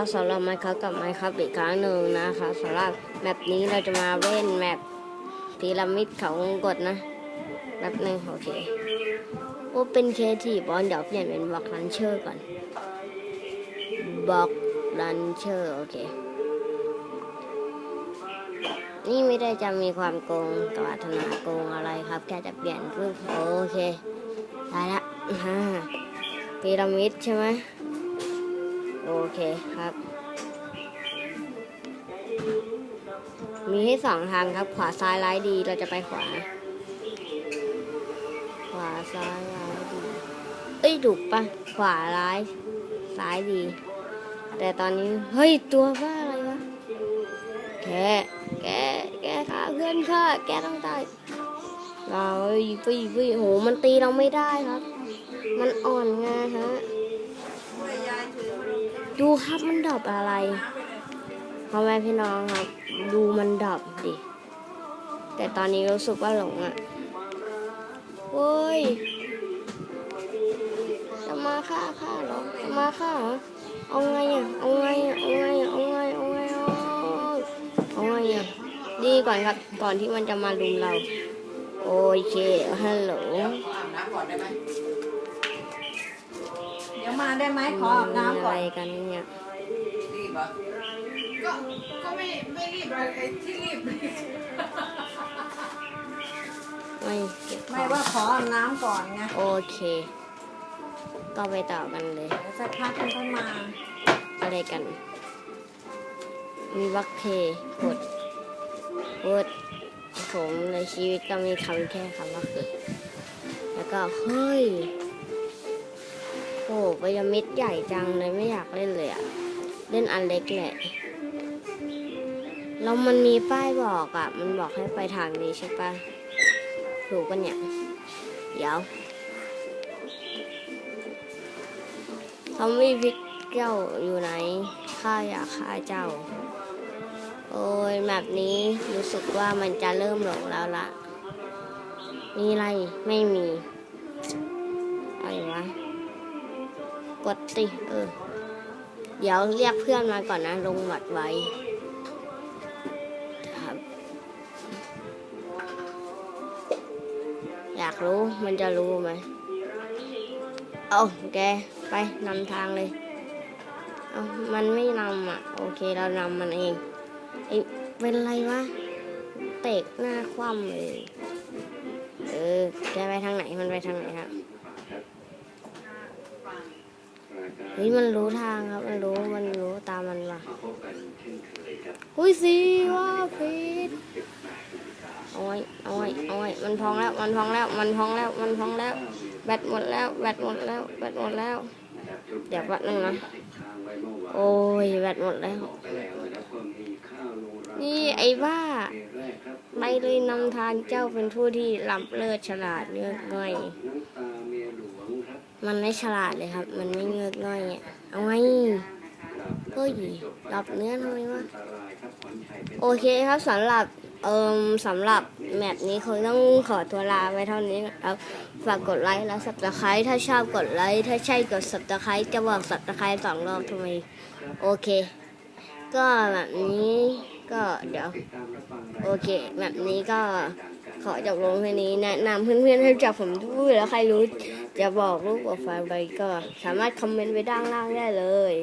ก็สำหรับไมค์ครับกับไมค์ครับอีกครั้งหนึ่งนะคะสำหรับแมปนี้เราจะมาเล่นแมปพีระมิดเขาวงกดนะแป๊บหนึงโอเคโอเป็นเคทีบอลเดี๋ยวเปลี่ยนเป็นบล็อกลันเชอร์ก่อนบล็อกลันเชอร์โอเค นี่ไม่ได้จะมีความโกงกวาธนาโกงอะไรครับ แค่จะเปลี่ยนรูปโอเค ได้ละพีระมิดใช่ไหม โอเคครับ มีให้สองทางครับ ขวาซ้ายร้ายดี เราจะไปขวา ขวาซ้ายร้ายดี เอ้ยถูกปะขวาร้ายซ้ายดี แต่ตอนนี้ เฮ้ย ตัวบ้าอะไรวะ แก แก แกขาเพื่อนข้าแกต้องตายเราฟิฟิโห มันตีเราไม่ได้ครับ มันอ่อนไงฮะ ดูครับมันดรอปอะไรพ่อแม่พี่น้องครับ ดูมันดรอปดิ แต่ตอนนี้รู้สึกว่าหลงอะ่ะโว้ยจะมาฆ่าข้าหรอจะมาฆ่าเหรอเอาไงอะเอาไงอะเอาไงอะเอาไงเอาไงเอาเอาไงอะดีก่อนครับ ก่อนที่มันจะมาลุมเรา โอเคฮัลโหล มเดี๋ยวมาได้ไหมขออาบน้ำก่อะอนไรกันเนี่ยรีบเหรอก็ก็ไม่ไม่รีบอะไรไอ้ที่รีบ ไม่เก็บขไม่องว่าขออาบน้ำก่อนไงโอเค ก็ไปต่อกันเลย เดี๋ยวสักพักมันก็มา อะไรกัน มีวักเพกดกดผมในชีวิตก็มีคำแค่คำว่าคือแล้วก็ เฮ้ย โอ้พีระมิดใหญ่จังเลยไม่อยากเล่นเลยอะเล่นอันเล็กแหละแล้วมันมีป้ายบอกอะมันบอกให้ไปทางนี้ใช่ปะถูกปะเนี่ย เดี๋ยวซอมบี้พิกเจ้าอยู่ไหน ข้าอยากฆ่าเจ้า โอ้ยแบบนี้รู้สึกว่ามันจะเริ่มหลงแล้วละ มีอะไร ไม่มีอะไรวะ กดติเออ เดี๋ยวเรียกเพื่อนมาก่อนนะ ลงหมัดไว้ครับ อยากรู้มันจะรู้ไหมเอาแกไปนำทางเลย เอามันไม่นำอะ โอเคเรานำมันเองไอเป็นไรวะ เตะหน้าคว่ำเลย เออ แกไปทางไหน มันไปทางไหนครับ เฮ้ยมันรู้ทางครับ มันรู้มันรู้ตามมันมาหุ้ยสิว่าผิดเอาไว้เอาไว้เอาไว้มันพองแล้ว มันพองแล้ว มันพองแล้ว มันพองแล้ว แบตหมดแล้ว แบตหมดแล้ว แบตหมดแล้ว เดี๋ยวแป๊บนึงนะ โอ้ย แบตหมดแล้ว นี่ไอ้บ้าไปเลยนำทางเจ้าเป็นผู้ที่ล้ำเลิศฉลาดเงือง่อย มันไม่ฉลาดเลยครับ มันไม่เงือกง่อยอะเอาไงเฮ้ยรับเนื้อทำไมวะ โอเคครับสำหรับเอ่มสำหรับแมปนี้คงต้องขอตัวลาไปเท่านี้นะครับ ฝากกดไลค์และสับตะไคร้ถ้าชอบกดไลค์ถ้าใช่กดสับตะไคร้จะบอกสับตะไคร้สองรอบทำไม โอเค ก็แบบนี้ ก็เดี๋ยว โอเคแบบนี้ก็ขอจบลงแค่นี้แนะนำเพื่อนๆให้รู้จักผมด้วยแล้วใครรู้จะบอกรูปโปรไฟล์ไปก็สามารถคอมเมนต์ไว้ด้านล่างได้เลย